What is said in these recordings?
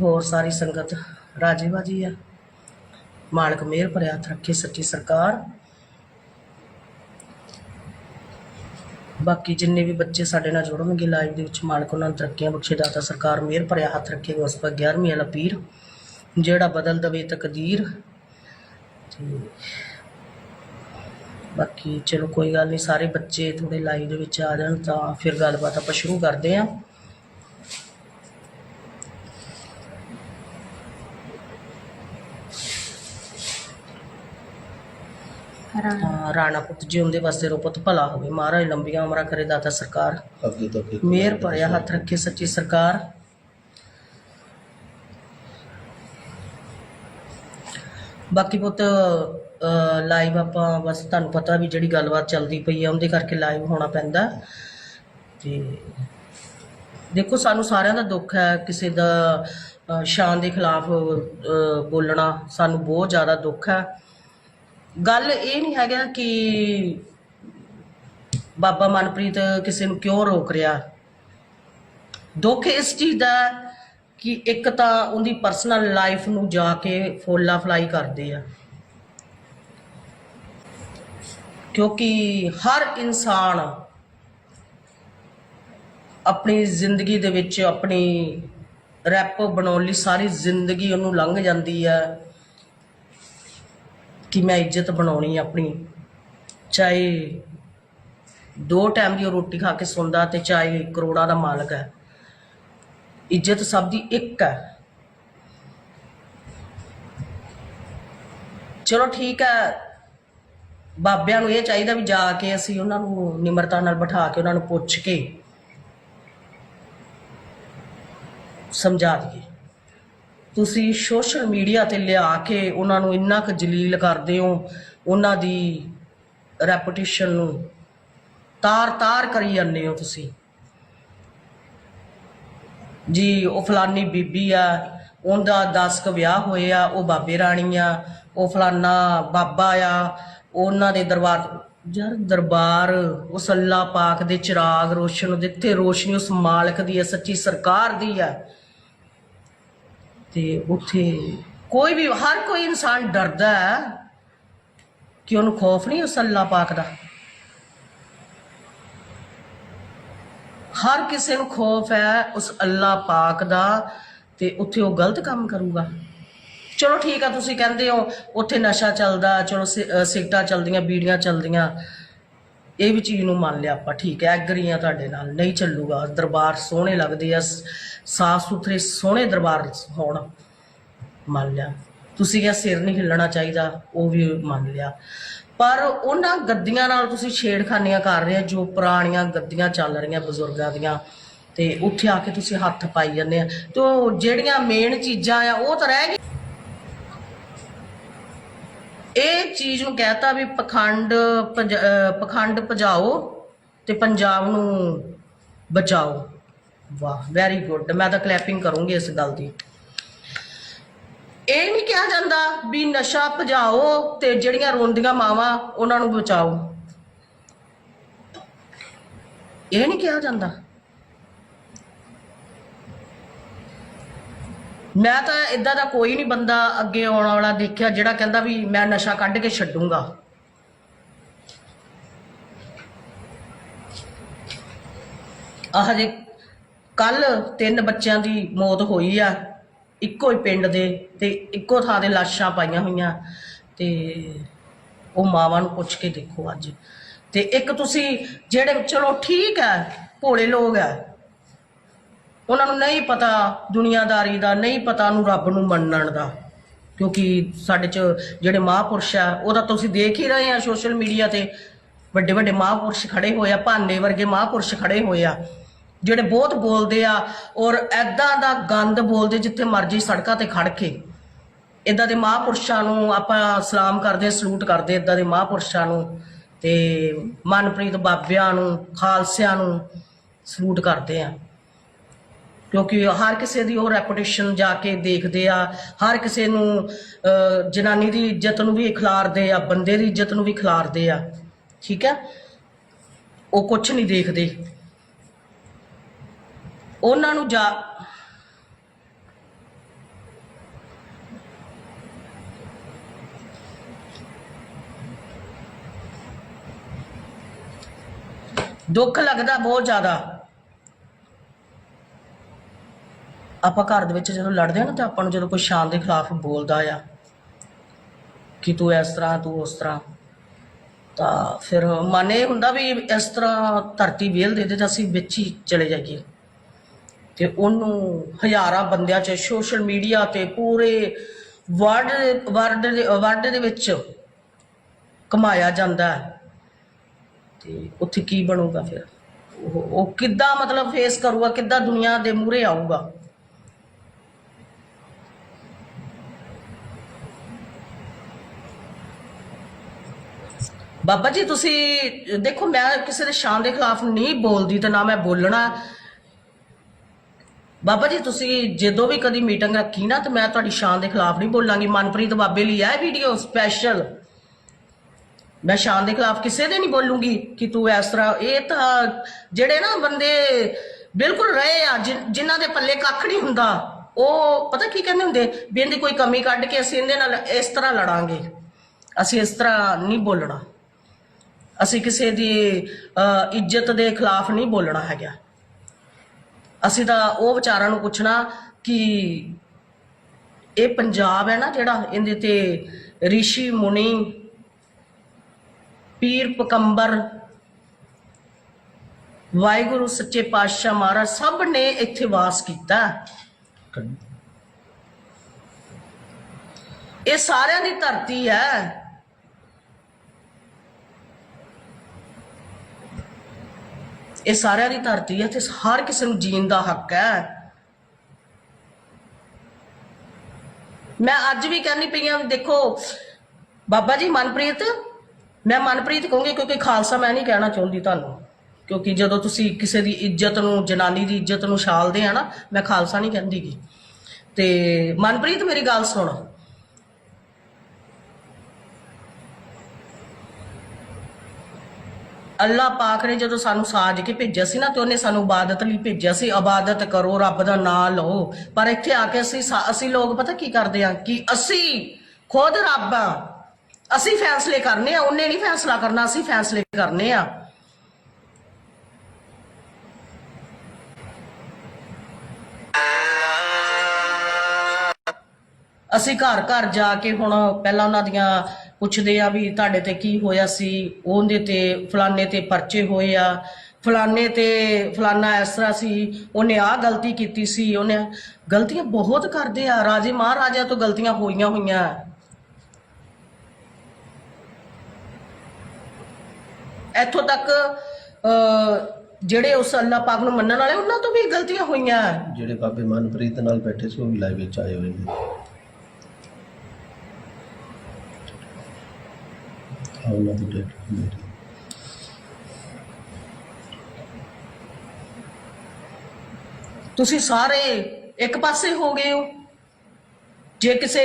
ਹੋਰ ਸਾਰੀ ਸੰਗਤ ਰਾਜੀ ਬਾਜੀ ਆ। ਮਾਲਕ ਮਿਹਰ ਭਰਿਆ ਹੱਥ ਰੱਖੇ ਸੱਚੀ ਸਰਕਾਰ। ਬਾਕੀ ਜਿੰਨੇ ਵੀ ਬੱਚੇ ਸਾਡੇ ਨਾਲ ਜੁੜਨਗੇ ਲਾਈਵ ਦੇ ਵਿੱਚ, ਮਾਲਕ ਉਹਨਾਂ ਨੂੰ ਤਰੱਕੀਆਂ ਬਖਸ਼ੇ ਦਾਤਾ ਸਰਕਾਰ ਮਿਹਰ ਭਰਿਆ ਹੱਥ ਰੱਖੇ ਉਸ 11ਵੀਂ ਵਾਲਾ ਪੀਰ ਜਿਹੜਾ ਬਦਲ ਦਵੇ ਤਕਦੀਰ। ਤੇ ਬਾਕੀ ਚਲੋ ਕੋਈ ਗੱਲ ਨਹੀਂ ਸਾਰੇ ਬੱਚੇ ਥੋੜੇ ਲਾਈਵ ਦੇ ਵਿੱਚ ਆ ਜਾਣ ਤਾਂ ਫਿਰ ਗੱਲਬਾਤ ਆਪਾਂ ਸ਼ੁਰੂ ਕਰਦੇ ਹਾਂ ਰਾਣਾ ਪੁੱਤ ਜੀ ਉਹਦੇ ਵਾਸਤੇ ਰੋ ਪੁੱਤ ਭਲਾ ਹੋਵੇ। ਮਹਾਰਾਜ ਲੰਬੀਆਂ ਉਮਰਾਂ ਕਰੇ ਦਾਤਾ ਸਰਕਾਰ। ਅੱਗੇ ਤੋਂ ਅੱਗੇ ਮਿਹਰ ਭਰਿਆ ਹੱਥ ਰੱਖੇ ਸੱਚੀ ਸਰਕਾਰ। ਬਾਕੀ ਪੁੱਤ ਲਾਈਵ ਆਪਾਂ ਬਸ ਤੁਹਾਨੂੰ ਪਤਾ ਵੀ ਜਿਹੜੀ ਗੱਲਬਾਤ ਚੱਲਦੀ ਪਈ ਆ ਉਹਦੇ ਕਰਕੇ ਲਾਈਵ ਹੋਣਾ ਪੈਂਦਾ। ਤੇ ਦੇਖੋ ਸਾਨੂੰ ਸਾਰਿਆਂ ਦਾ ਦੁੱਖ ਹੈ ਕਿਸੇ ਦਾ ਸ਼ਾਨ ਦੇ ਖਿਲਾਫ ਬੋਲਣਾ। ਸਾਨੂੰ ਬਹੁਤ ਜ਼ਿਆਦਾ ਦੁੱਖ ਹੈ। ਗੱਲ ਇਹ ਨਹੀਂ ਹੈਗਾ ਕਿ ਬਾਬਾ ਮਨਪ੍ਰੀਤ ਕਿਸੇ ਨੂੰ ਕਿਉਂ ਰੋਕ ਰਿਹਾ। ਦੁੱਖ ਇਸ ਚੀਜ਼ ਦਾ ਕਿ ਇੱਕ ਤਾਂ ਉਹਦੀ ਪਰਸਨਲ ਲਾਈਫ ਨੂੰ ਜਾ ਕੇ ਫੋਲਾ ਫਲਾਈ ਕਰਦੇ ਆ। ਕਿਉਂਕਿ ਹਰ ਇਨਸਾਨ ਆਪਣੀ ਜ਼ਿੰਦਗੀ ਦੇ ਵਿੱਚ ਆਪਣੀ ਰੈਪ ਬਣਾਉਣ ਲਈ ਸਾਰੀ ਜ਼ਿੰਦਗੀ ਉਹਨੂੰ ਲੰਘ ਜਾਂਦੀ ਹੈ। ਕਿ ਮੈਂ ਇੱਜ਼ਤ ਬਣਾਉਣੀ ਆਪਣੀ? ਚਾਹੇ ਦੋ ਟਾਈਮ ਦੀ ਉਹ ਰੋਟੀ ਖਾ ਕੇ ਸੌਂਦਾ ਤੇ ਚਾਹੇ ਕਰੋੜਾਂ ਦਾ ਮਾਲਕ ਹੈ। ਇੱਜ਼ਤ ਸਭ ਦੀ ਇੱਕ ਹੈ। ਚਲੋ ਠੀਕ ਹੈ। ਬਾਬਿਆਂ ਨੂੰ ਇਹ ਚਾਹੀਦਾ ਵੀ ਜਾ ਕੇ ਅਸੀਂ ਉਹਨਾਂ ਨੂੰ ਨਿਮਰਤਾ ਨਾਲ ਬਿਠਾ ਕੇ ਉਹਨਾਂ ਨੂੰ ਪੁੱਛ ਕੇ ਸਮਝਾ ਦਈਏ। ਤੁਸੀਂ ਸੋਸ਼ਲ ਮੀਡੀਆ ਤੇ ਲਿਆ ਕੇ ਉਹਨਾਂ ਨੂੰ ਇੰਨਾ ਕੁ ਜਲੀਲ ਕਰਦੇ ਹੋ, ਉਹਨਾਂ ਦੀ ਰੈਪੂਟੇਸ਼ਨ ਨੂੰ ਤਾਰ-ਤਾਰ ਕਰੀ ਜਾਂਦੇ ਹੋ ਤੁਸੀਂ। ਜੀ, ਉਹ ਫਲਾਨੀ ਬੀਬੀ ਆ, ਉਹਦਾ 10 ਕ ਵਿਆਹ ਹੋਏ ਆ, ਉਹ ਬਾਬੇ ਰਾਣੀ ਆ, ਉਹ ਫਲਾਨਾ ਬਾਬਾ ਆ, ਉਹਨਾਂ ਦੇ ਦਰਬਾਰ ਯਾਰ ਦਰਬਾਰ, ਉਸ ਅੱਲਾ ਪਾਕ ਦੇ ਚਿਰਾਗ ਰੋਸ਼ਨ ਦਿੱਤੇ ਰੋਸ਼ਨੀ ਉਸ ਮਾਲਕ ਦੀ ਹੈ ਸੱਚੀ ਸਰਕਾਰ ਦੀ ਹੈ ਤੇ ਉੱਥੇ ਕੋਈ ਵੀ, ਹਰ ਕੋਈ ਇਨਸਾਨ ਡਰਦਾ ਹੈ ਕਿ ਉਹਨੂੰ ਖੌਫ ਨਹੀਂ, ਉਸ ਅੱਲਾ ਪਾਕ ਦਾ। ਹਰ ਕਿਸੇ ਨੂੰ ਖੌਫ ਹੈ ਉਸ ਅੱਲਾ ਪਾਕ ਦਾ ਤੇ ਉੱਥੇ ਉਹ ਗਲਤ ਕੰਮ ਕਰੂਗਾ। ਚਲੋ ਠੀਕ ਆ, ਤੁਸੀਂ ਕਹਿੰਦੇ ਹੋ, ਉੱਥੇ ਨਸ਼ਾ ਚੱਲਦਾ, ਚਲੋ ਸਿ- ਅਹ ਸਿਗਰਟਾਂ ਚੱਲਦੀਆਂ, ਬੀੜੀਆਂ ਚੱਲਦੀਆਂ। ਇਹ ਵੀ ਚੀਜ਼ ਨੂੰ ਮੰਨ ਲਿਆ ਆਪਾਂ, ਠੀਕ ਹੈ, ਐਗਰੀ ਆ ਤੁਹਾਡੇ ਨਾਲ, ਨਹੀਂ ਚੱਲੂਗਾ, ਦਰਬਾਰ ਸੋਹਣੇ ਲੱਗਦੇ ਆ ਸਾਫ਼ ਸੁਥਰੇ ਸੋਹਣੇ ਦਰਬਾਰ ਹੋਣ, ਮੰਨ ਲਿਆ। ਤੁਸੀਂ ਕਿਹਾ ਸਿਰ ਨਹੀਂ ਹਿੱਲਣਾ ਚਾਹੀਦਾ, ਉਹ ਵੀ ਮੰਨ ਲਿਆ। ਪਰ ਉਹਨਾਂ ਗੱਦੀਆਂ ਨਾਲ ਤੁਸੀਂ ਛੇੜਖਾਨੀਆਂ ਕਰ ਰਹੇ ਆ ਜੋ ਪੁਰਾਣੀਆਂ ਗੱਦੀਆਂ ਚੱਲ ਰਹੀਆਂ ਬਜ਼ੁਰਗਾਂ ਦੀਆਂ, ਤੇ ਉੱਥੇ ਆ ਕੇ ਤੁਸੀਂ ਹੱਥ ਪਾਈ ਜਾਂਦੇ ਆ। ਤੇ ਉਹ ਜਿਹੜੀਆਂ ਮੇਨ ਚੀਜ਼ਾਂ ਆ, ਉਹ ਤਾਂ ਰਹਿ ਗਈ। ਇਹ ਚੀਜ਼ ਨੂੰ ਕਹਤਾ ਵੀ ਪਖੰਡ ਪੰਜ- ਅਹ ਪਖੰਡ ਭਜਾਓ ਤੇ ਪੰਜਾਬ ਨੂੰ ਬਚਾਓ। ਵਾਹ ਵੈਰੀ ਗੁੱਡ ਮੈਂ ਤਾਂ ਕਲੈਪਿੰਗ ਕਰੂੰਗੀ ਇਸ ਗੱਲ ਦੀ। ਇਹ ਨਹੀਂ ਕਿਹਾ ਜਾਂਦਾ ਵੀ ਨਸ਼ਾ ਭਜਾਓ ਤੇ ਜਿਹੜੀਆਂ ਰੋਂਦੀਆਂ ਮਾਵਾਂ ਉਹਨਾਂ ਨੂੰ ਬਚਾਓ। ਇਹ ਨਹੀਂ ਕਿਹਾ ਜਾਂਦਾ। ਮੈਂ ਤਾਂ ਇਦਾਂ ਦਾ ਕੋਈ ਨਹੀਂ ਬੰਦਾ ਅੱਗੇ ਆਉਣ ਵਾਲਾ ਦੇਖਿਆ ਜਿਹੜਾ ਕਹਿੰਦਾ ਵੀ ਮੈਂ ਨਸ਼ਾ ਕੱਢ ਕੇ ਛੱਡੂੰਗਾ। ਆਹ ਜੇ ਕੱਲ ਤਿੰਨ ਬੱਚਿਆਂ ਦੀ ਮੌਤ ਹੋਈ ਆ, ਇੱਕੋ ਹੀ ਪਿੰਡ ਦੇ ਤੇ ਇੱਕੋ ਥਾਂ ਦੇ ਲਾਸ਼ਾਂ ਪਾਈਆਂ ਹੋਈਆਂ ਤੇ ਉਹ ਮਾਵਾਂ ਨੂੰ ਪੁੱਛ ਕੇ ਦੇਖੋ ਅੱਜ। ਤੇ ਇੱਕ ਤੁਸੀਂ ਜਿਹੜੇ, ਚਲੋ ਠੀਕ ਹੈ, ਭੋਲੇ ਲੋਕ ਆ ਉਹਨਾਂ ਨੂੰ ਨਹੀਂ ਪਤਾ ਦੁਨੀਆਦਾਰੀ ਦਾ, ਨਹੀਂ ਪਤਾ ਨੂੰ ਰੱਬ ਨੂੰ ਮੰਨਣ ਦਾ। ਕਿਉਂਕਿ ਸਾਡੇ ਚ ਜਿਹੜੇ ਮਹਾਂਪੁਰਸ਼ ਆ, ਉਹਦਾ ਤੁਸੀਂ ਦੇਖ ਹੀ ਰਹੇ ਆ ਸੋਸ਼ਲ ਮੀਡੀਆ ਤੇ। ਵੱਡੇ ਵੱਡੇ ਮਹਾਂਪੁਰਸ਼ ਖੜੇ ਹੋਏ ਆ, ਭਾਨੇ ਵਰਗੇ ਮਹਾਂਪੁਰਸ਼ ਖੜੇ ਹੋਏ ਆ। ਜਿਹੜੇ ਬਹੁਤ ਬੋਲਦੇ ਆ ਔਰ ਐਦਾਂ ਦਾ ਗੰਦ ਬੋਲਦੇ ਜਿੱਥੇ ਮਰਜ਼ੀ ਸੜਕਾਂ ਤੇ ਖੜ ਕੇ। ਇਦਾਂ ਦੇ ਮਹਾਂਪੁਰਸ਼ਾਂ ਨੂੰ ਆਪਾਂ ਸਲਾਮ ਕਰਦੇ, ਸਲੂਟ ਕਰਦੇ ਇਦਾਂ ਦੇ ਮਹਾਂਪੁਰਸ਼ਾਂ ਨੂੰ। ਤੇ ਮਨਪ੍ਰੀਤ ਬਾਬਿਆਂ ਨੂੰ, ਖਾਲਸਿਆਂ ਨੂੰ ਸਲੂਟ ਕਰਦੇ ਆ। ਕਿਉਂਕਿ ਹਰ ਕਿਸੇ ਦੀ ਉਹ ਰੈਪੂਟੇਸ਼ਨ ਜਾ ਕੇ ਦੇਖਦੇ ਆ, ਹਰ ਕਿਸੇ ਨੂੰ ਜਨਾਨੀ ਦੀ ਇੱਜ਼ਤ ਨੂੰ ਵੀ ਖਿਲਾਰਦੇ ਆ, ਬੰਦੇ ਦੀ ਇੱਜ਼ਤ ਨੂੰ ਵੀ ਖਿਲਾਰਦੇ ਆ, ਠੀਕ ਹੈ? ਉਹ ਕੁਝ ਨਹੀਂ ਦੇਖਦੇ। ਉਹਨਾਂ ਨੂੰ ਜਾ ਦੁੱਖ ਲੱਗਦਾ ਬਹੁਤ ਜ਼ਿਆਦਾ। ਆਪਾਂ ਘਰ ਦੇ ਵਿੱਚ ਜਦੋਂ ਲੜਦੇ ਹਾਂ ਨਾ ਤਾਂ ਆਪਾਂ ਨੂੰ ਜਦੋਂ ਕੋਈ ਸ਼ਾਨ ਦੇ ਖਿਲਾਫ ਬੋਲਦਾ ਆ ਕਿ ਤੂੰ ਇਸ ਤਰ੍ਹਾਂ, ਤੂੰ ਉਸ ਤਰ੍ਹਾਂ, ਤਾਂ ਫਿਰ ਮਨ ਇਹ ਹੁੰਦਾ ਵੀ ਇਸ ਤਰ੍ਹਾਂ ਧਰਤੀ ਵੇਲ ਦੇ ਦੇ ਤਾਂ ਅਸੀਂ ਵਿੱਚ ਹੀ ਚਲੇ ਜਾਈਏ। ਤੇ ਉਹਨੂੰ ਹਜ਼ਾਰਾਂ ਬੰਦਿਆਂ 'ਚ ਸੋਸ਼ਲ ਮੀਡੀਆ ਤੇ, ਪੂਰੇ ਵਰਲਡ ਵਰਲਡ ਦੇ ਵਰਲਡ ਦੇ ਵਿੱਚ ਕਮਾਇਆ ਜਾਂਦਾ ਹੈ। ਤੇ ਉੱਥੇ ਕੀ ਬਣੂਗਾ ਫਿਰ? ਉਹ ਉਹ ਕਿੱਦਾਂ ਮਤਲਬ ਫੇਸ ਕਰੂਗਾ, ਕਿੱਦਾਂ ਦੁਨੀਆ ਦੇ ਮੂਹਰੇ ਆਊਗਾ? ਬਾਬਾ ਜੀ, ਤੁਸੀਂ, ਦੇਖੋ, ਮੈਂ ਕਿਸੇ ਦੇ ਸ਼ਾਨ ਦੇ ਖਿਲਾਫ ਨਹੀਂ ਬੋਲਦੀ ਤੇ ਨਾ ਮੈਂ ਬੋਲਣਾ। ਬਾਬਾ ਜੀ, ਤੁਸੀਂ ਜਦੋਂ ਵੀ ਕਦੀ ਮੀਟਿੰਗ ਰੱਖੀ ਨਾ, ਤੇ ਮੈਂ ਤੁਹਾਡੀ ਸ਼ਾਨ ਦੇ ਖਿਲਾਫ ਨਹੀਂ ਬੋਲਾਂਗੀ। ਮਨਪ੍ਰੀਤ ਬਾਬੇ ਲਈ ਇਹ ਵੀਡੀਓ ਸਪੈਸ਼ਲ ਮੈਂ ਸ਼ਾਨ ਦੇ ਖਿਲਾਫ ਕਿਸੇ ਦੇ ਨਹੀਂ ਬੋਲੂੰਗੀ ਕਿ ਤੂੰ ਇਸ ਤਰ੍ਹਾਂ, ਇਹ ਤਾਂ ਜਿਹੜੇ ਨਾ ਬੰਦੇ ਬਿਲਕੁਲ ਰਹੇ ਆ, ਜਿ- ਜਿਨ੍ਹਾਂ ਦੇ ਪੱਲੇ ਕੱਖ ਨਹੀਂ ਹੁੰਦਾ, ਉਹ ਪਤਾ ਕੀ ਕਹਿੰਦੇ ਹੁੰਦੇ? ਵੀ ਇਹਦੀ ਕੋਈ ਕਮੀ ਕੱਢ ਕੇ ਅਸੀਂ ਇਹਦੇ ਨਾਲ ਇਸ ਤਰ੍ਹਾਂ ਲੜਾਂਗੇ। ਅਸੀਂ ਇਸ ਤਰ੍ਹਾਂ ਨਹੀਂ ਬੋਲਣਾ। ਅਸੀਂ ਕਿਸੇ ਦੀ ਇੱਜ਼ਤ ਦੇ ਖਿਲਾਫ ਨਹੀਂ ਬੋਲਣਾ ਹੈਗਾ। ਅਸੀਂ ਤਾਂ ਉਹ ਵਿਚਾਰਾਂ ਨੂੰ ਪੁੱਛਣਾ ਕਿ ਇਹ ਪੰਜਾਬ ਹੈ ਨਾ ਜਿਹੜਾ ਇਹਦੇ ਤੇ ਰਿਸ਼ੀ ਮੁਨੀ ਪੀਰ ਪਕੰਬਰ ਵਾਹਿਗੁਰੂ ਸੱਚੇ ਪਾਤਸ਼ਾਹ ਮਹਾਰਾਜ ਸਭ ਨੇ ਇੱਥੇ ਵਾਸ ਕੀਤਾ। ਇਹ ਸਾਰਿਆਂ ਦੀ ਧਰਤੀ ਹੈ। ਇਹ ਸਾਰਿਆਂ ਦੀ ਧਰਤੀ ਹੈ ਤੇ ਹਰ ਕਿਸੇ ਨੂੰ ਜੀਣ ਦਾ ਹੱਕ ਹੈ। ਮੈਂ ਅੱਜ ਵੀ ਕਹਿੰਦੀ ਪਈ ਹਾਂ, ਦੇਖੋ, ਬਾਬਾ ਜੀ, ਮਨਪ੍ਰੀਤ, ਮੈਂ ਮਨਪ੍ਰੀਤ ਕਹੂੰਗੀ ਕਿਉਂਕਿ ਖਾਲਸਾ ਮੈਂ ਨਹੀਂ ਕਹਿਣਾ ਚਾਹੁੰਦੀ ਤੁਹਾਨੂੰ। ਕਿਉਂਕਿ ਜਦੋਂ ਤੁਸੀਂ ਕਿਸੇ ਦੀ ਇੱਜ਼ਤ ਨੂੰ, ਜਨਾਨੀ ਦੀ ਇੱਜ਼ਤ ਨੂੰ ਛਾਲਦੇ ਆ ਨਾ, ਮੈਂ ਖਾਲਸਾ ਨਹੀਂ ਕਹਿੰਦੀਗੀ ਤੇ ਮਨਪ੍ਰੀਤ, ਮੇਰੀ ਗੱਲ ਸੁਣ। ਅੱਲਾ ਪਾਕ ਨੇ ਜਦੋਂ ਸਾਨੂੰ ਸਾਜ ਕੇ ਭੇਜਿਆ ਸੀ ਨਾ, ਤੇ ਉਹਨੇ ਸਾਨੂੰ ਇਬਾਦਤ ਲਈ ਭੇਜਿਆ ਸੀ, ਇਬਾਦਤ ਕਰੋ, ਰੱਬ ਦਾ ਨਾਮ ਲਓ। ਪਰ ਇੱਥੇ ਆ ਕੇ ਅਸੀਂ ਅਸੀਂ ਲੋਕ ਪਤਾ ਕੀ ਕਰਦੇ ਆ ਕਿ ਅਸੀਂ ਖੁਦ ਰੱਬ ਆ ਅਸੀਂ ਫੈਸਲੇ ਕਰਨੇ ਆ, ਉਹਨੇ ਨਹੀਂ ਫੈਸਲਾ ਕਰਨਾ, ਅਸੀਂ ਫੈਸਲੇ ਕਰਨੇ ਆ। ਅਸੀਂ ਘਰ ਘਰ ਜਾ ਕੇ ਹੁਣ ਪਹਿਲਾਂ ਉਹਨਾਂ ਦੀਆਂ ਪੁੱਛਦੇ ਆ ਵੀ ਤੁਹਾਡੇ ਤੇ ਕੀ ਹੋਇਆ ਸੀ, ਉਹਦੇ ਤੇ ਫਲਾਣੇ ਤੇ ਪਰਚੇ ਹੋਏ ਆ। ਫਲਾਣੇ ਤੇ ਫਲਾਣਾ ਇਸ ਤਰ੍ਹਾਂ ਸੀ, ਉਹਨੇ ਆਹ ਗਲਤੀ ਕੀਤੀ ਸੀ, ਉਹਨੇ ਗਲਤੀਆਂ ਬਹੁਤ ਕਰਦੇ ਆ। ਰਾਜੇ ਮਹਾਰਾਜਾ ਤੋਂ ਗਲਤੀਆਂ ਹੋਈਆਂ ਹੋਈਆਂ। ਇੱਥੋਂ ਤੱਕ ਜਿਹੜੇ ਉਸ ਅੱਲਾਹ ਪਾਕ ਨੂੰ ਮੰਨਣ ਵਾਲੇ, ਉਹਨਾਂ ਤੋਂ ਵੀ ਗਲਤੀਆਂ ਹੋਈਆਂ। ਜਿਹੜੇ ਬਾਬੇ ਮਨਪ੍ਰੀਤ ਨਾਲ ਬੈਠੇ ਸੀ, ਉਹ ਵੀ ਲਾਈਵ ਵਿੱਚ ਆਏ ਹੋਏ ਨੇ। ਉਹਨਾਂ ਦੀ ਡੇਟ ਮੇਰੀ ਤੁਸੀਂ ਸਾਰੇ ਇੱਕ ਪਾਸੇ ਹੋ ਗਏ ਹੋ। ਜੇ ਕਿਸੇ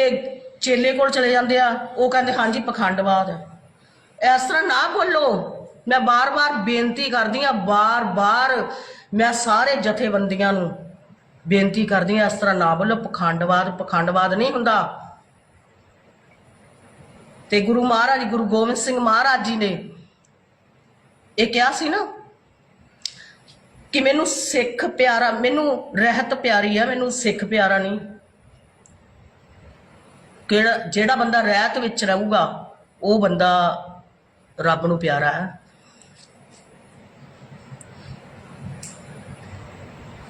ਚੇਲੇ ਕੋਲ ਚਲੇ ਜਾਂਦੇ ਆ, ਉਹ ਕਹਿੰਦੇ, ਹਾਂਜੀ, ਪਖੰਡਵਾਦ ਹੈ ਇਸ ਤਰ੍ਹਾਂ ਨਾ ਬੋਲੋ। ਮੈਂ ਬਾਰ-ਬਾਰ ਬੇਨਤੀ ਕਰਦੀ ਆ ਬਾਰ-ਬਾਰ ਮੈਂ ਸਾਰੇ ਜਥੇਬੰਦੀਆਂ ਨੂੰ ਬੇਨਤੀ ਕਰਦੀ ਆ ਇਸ ਤਰ੍ਹਾਂ ਨਾ ਬੋਲੋ। ਪਖੰਡਵਾਦ ਪਖੰਡਵਾਦ ਨਹੀਂ ਹੁੰਦਾ। ਤੇ ਗੁਰੂ ਮਹਾਰਾਜ ਗੁਰੂ ਗੋਬਿੰਦ ਸਿੰਘ ਮਹਾਰਾਜ ਜੀ ਨੇ ਇਹ ਕਿਹਾ ਸੀ ਨਾ ਕਿ ਮੈਨੂੰ ਸਿੱਖ ਪਿਆਰਾ ਮੈਨੂੰ ਰਹਿਤ ਪਿਆਰੀ ਆ ਮੈਨੂੰ ਸਿੱਖ ਪਿਆਰਾ ਨਹੀਂ। ਕਿਹੜਾ ਜਿਹੜਾ ਬੰਦਾ ਰਹਿਤ ਵਿੱਚ ਰਹੂਗਾ ਉਹ ਬੰਦਾ ਰੱਬ ਨੂੰ ਪਿਆਰਾ ਹੈ।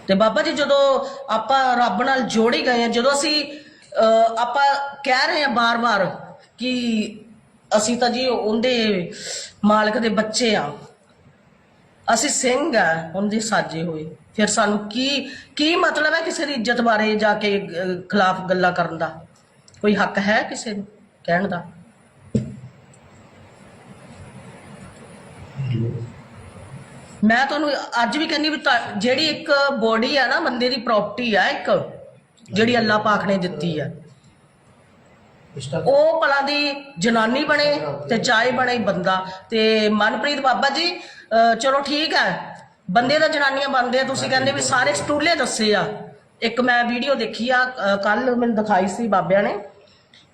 ਤੇ ਬਾਬਾ ਜੀ ਜਦੋਂ ਆਪਾਂ ਰੱਬ ਨਾਲ ਜੋੜੀ ਗਏ ਆ ਜਦੋਂ ਅਸੀਂ ਅਹ, ਆਪਾਂ ਕਹਿ ਰਹੇ ਆ ਬਾਰ-ਬਾਰ ਕਿ ਅਸੀਂ ਤਾਂ ਜੀ ਉਹਦੇ ਮਾਲਕ ਦੇ ਬੱਚੇ ਆ। ਅਸੀਂ ਸਿੰਘ ਆ, ਉਹਦੇ ਸਾਜੇ ਹੋਏ। ਫਿਰ ਸਾਨੂੰ ਕੀ ਕੀ ਮਤਲਬ ਹੈ ਕਿਸੇ ਦੀ ਇੱਜ਼ਤ ਬਾਰੇ ਜਾ ਕੇ ਖਿਲਾਫ ਗੱਲਾਂ ਕਰਨ ਦਾ? ਕੋਈ ਹੱਕ ਹੈ ਕਿਸੇ ਨੂੰ ਕਹਿਣ ਦਾ? ਮੈਂ ਤੁਹਾਨੂੰ ਅੱਜ ਵੀ ਕਹਿੰਦੀ ਵੀ ਜਿਹੜੀ ਇੱਕ ਬੋਡੀ ਆ ਨਾ, ਬੰਦੇ ਦੀ ਪ੍ਰਾਪਰਟੀ ਆ ਇੱਕ, ਜਿਹੜੀ ਅੱਲਾਹ ਪਾਕ ਨੇ ਦਿੱਤੀ ਆ। ਉਹ ਭਲਾ ਦੀ ਜਨਾਨੀ ਬਣੇ ਤੇ ਚਾਹੇ ਬਣੇ ਬੰਦਾ। ਤੇ ਮਨਪ੍ਰੀਤ ਬਾਬਾ ਜੀ ਅਹ ਚਲੋ ਠੀਕ ਹੈ। ਬੰਦੇ ਦਾ ਜਨਾਨੀਆਂ ਬਣਦੇ ਆ। ਤੁਸੀਂ ਕਹਿੰਦੇ ਵੀ ਸਾਰੇ ਸਟੂਲੇ ਦੱਸੇ ਆ। ਇੱਕ ਮੈਂ ਵੀਡੀਓ ਦੇਖੀ ਆ ਕੱਲ ਮੈਨੂੰ ਦਿਖਾਈ ਸੀ ਬਾਬਿਆਂ ਨੇ।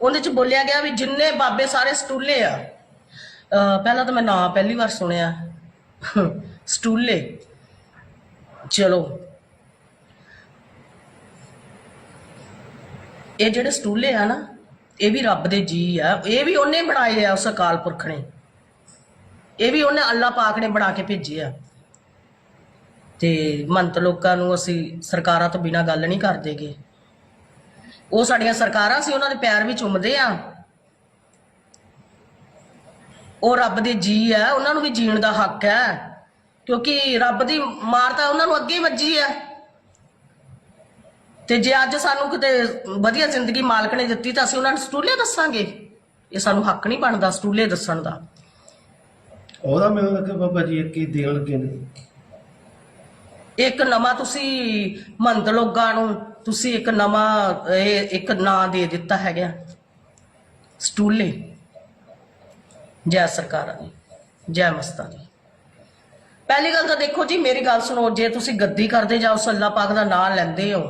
ਉਹਦੇ ਚ ਬੋਲਿਆ ਗਿਆ ਵੀ ਜਿੰਨੇ ਬਾਬੇ ਸਾਰੇ ਸਟੂਲੇ ਆ। ਅਹ ਪਹਿਲਾਂ ਤਾਂ ਮੈਂ ਨਾਂ ਪਹਿਲੀ ਵਾਰ ਸੁਣਿਆ। ਸਟੂਲੇ। ਚਲੋ। ਇਹ ਜਿਹੜੇ ਸਟੂਲੇ ਆ ਨਾ ਇਹ ਵੀ ਰੱਬ ਦੇ ਜੀ ਆ। ਇਹ ਵੀ ਉਹਨੇ ਬਣਾਏ ਆ ਉਸ ਅਕਾਲ ਪੁਰਖ ਨੇ। ਇਹ ਵੀ ਉਹਨੇ ਅੱਲਾ ਪਾਕ ਨੇ ਬਣਾ ਕੇ ਭੇਜੇ ਆ। ਤੇ ਮੰਤ ਲੋਕਾਂ ਨੂੰ ਅਸੀਂ ਸਰਕਾਰਾਂ ਤੋਂ ਬਿਨਾਂ ਗੱਲ ਨਹੀਂ ਕਰਦੇਗੇ ਉਹ ਸਾਡੀਆਂ ਸਰਕਾਰਾਂ ਸੀ, ਉਹਨਾਂ ਦੇ ਪੈਰ ਵੀ ਚੁੰਮਦੇ ਆ। ਉਹ ਰੱਬ ਦੇ ਜੀ ਆ, ਉਹਨਾਂ ਨੂੰ ਵੀ ਜੀਣ ਦਾ ਹੱਕ ਹੈ ਕਿਉਂਕਿ ਰੱਬ ਦੀ ਮਾਰ ਤਾਂ ਉਹਨਾਂ ਨੂੰ ਅੱਗੇ ਵੱਜੀ ਆ। ਤੇ ਜੇ ਅੱਜ ਸਾਨੂੰ ਕਿਤੇ ਵਧੀਆ ਜ਼ਿੰਦਗੀ ਮਾਲਕ ਨੇ ਦਿੱਤੀ ਤਾਂ ਅਸੀਂ ਉਹਨਾਂ ਨੂੰ ਸਟੂਲੇ ਦੱਸਾਂਗੇ। ਇਹ ਸਾਨੂੰ ਹੱਕ ਨਹੀਂ ਬਣਦਾ ਸਟੂਲੇ ਦੱਸਣ ਦਾ। ਉਹਦਾ ਮੈਨੂੰ ਲੱਗਾ ਬਾਬਾ ਜੀ ਕੀ ਦੇਣ ਲੱਗੇ ਨੇ। ਇੱਕ ਨਵਾਂ ਤੁਸੀਂ ਮੰਦ ਲੋਕਾਂ ਨੂੰ ਤੁਸੀਂ ਇੱਕ ਨਵਾਂ ਇਹ ਇੱਕ ਨਾਂ ਦੇ ਦਿੱਤਾ ਹੈਗਾ। ਸਟੂਲੇ। ਜੈ ਸਰਕਾਰਾਂ ਦੀ ਜੈ ਮਸਤਾਂ ਦੀ। ਪਹਿਲੀ ਗੱਲ ਤਾਂ ਦੇਖੋ ਜੀ ਮੇਰੀ ਗੱਲ ਸੁਣੋ ਜੇ ਤੁਸੀਂ ਗੱਦੀ ਕਰਦੇ ਜਾਓ ਸੱਲਾ ਪਾਕ ਦਾ ਨਾਮ ਲੈਂਦੇ ਹੋ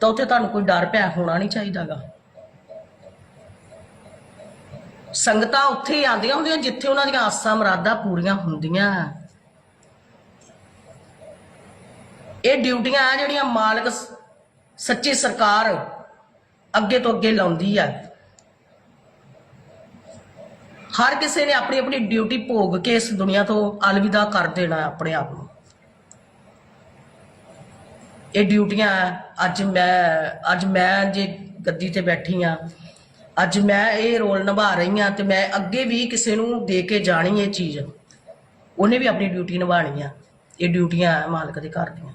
ਤਾਂ ਉੱਥੇ ਤੁਹਾਨੂੰ ਕੋਈ ਡਰ ਪਿਆ ਹੋਣਾ ਨਹੀਂ ਚਾਹੀਦਾਗਾ। ਸੰਗਤਾਂ ਉੱਥੇ ਹੀ ਆਉਂਦੀਆਂ ਹੁੰਦੀਆਂ ਜਿੱਥੇ ਉਹਨਾਂ ਦੀਆਂ ਆਸਾਂ ਮੁਰਾਦਾਂ ਪੂਰੀਆਂ ਹੁੰਦੀਆਂ। ਇਹ ਡਿਊਟੀਆਂ ਆ ਜਿਹੜੀਆਂ ਮਾਲਕ ਸੱਚੀ ਸਰਕਾਰ ਅੱਗੇ ਤੋਂ ਅੱਗੇ ਲਾਉਂਦੀ ਆ। ਹਰ ਕਿਸੇ ਨੇ ਆਪਣੀ ਆਪਣੀ ਡਿਊਟੀ ਭੋਗ ਕੇ ਇਸ ਦੁਨੀਆ ਤੋਂ ਅਲਵਿਦਾ ਕਰ ਦੇਣਾ ਆਪਣੇ ਆਪ ਨੂੰ। ਇਹ ਡਿਊਟੀਆਂ ਅੱਜ ਮੈਂ ਅੱਜ ਮੈਂ ਜੇ ਗੱਦੀ ਤੇ ਬੈਠੀ ਆ। ਅੱਜ ਮੈਂ ਇਹ ਰੋਲ ਨਿਭਾ ਰਹੀ ਆ ਤੇ ਮੈਂ ਅੱਗੇ ਵੀ ਕਿਸੇ ਨੂੰ ਦੇ ਕੇ ਜਾਣੀ ਇਹ ਚੀਜ਼। ਉਹਨੇ ਵੀ ਆਪਣੀ ਡਿਊਟੀ ਨਿਭਾਣੀ ਆ। ਇਹ ਡਿਊਟੀਆਂ ਮਾਲਕ ਦੇ ਘਰ ਦੀਆਂ।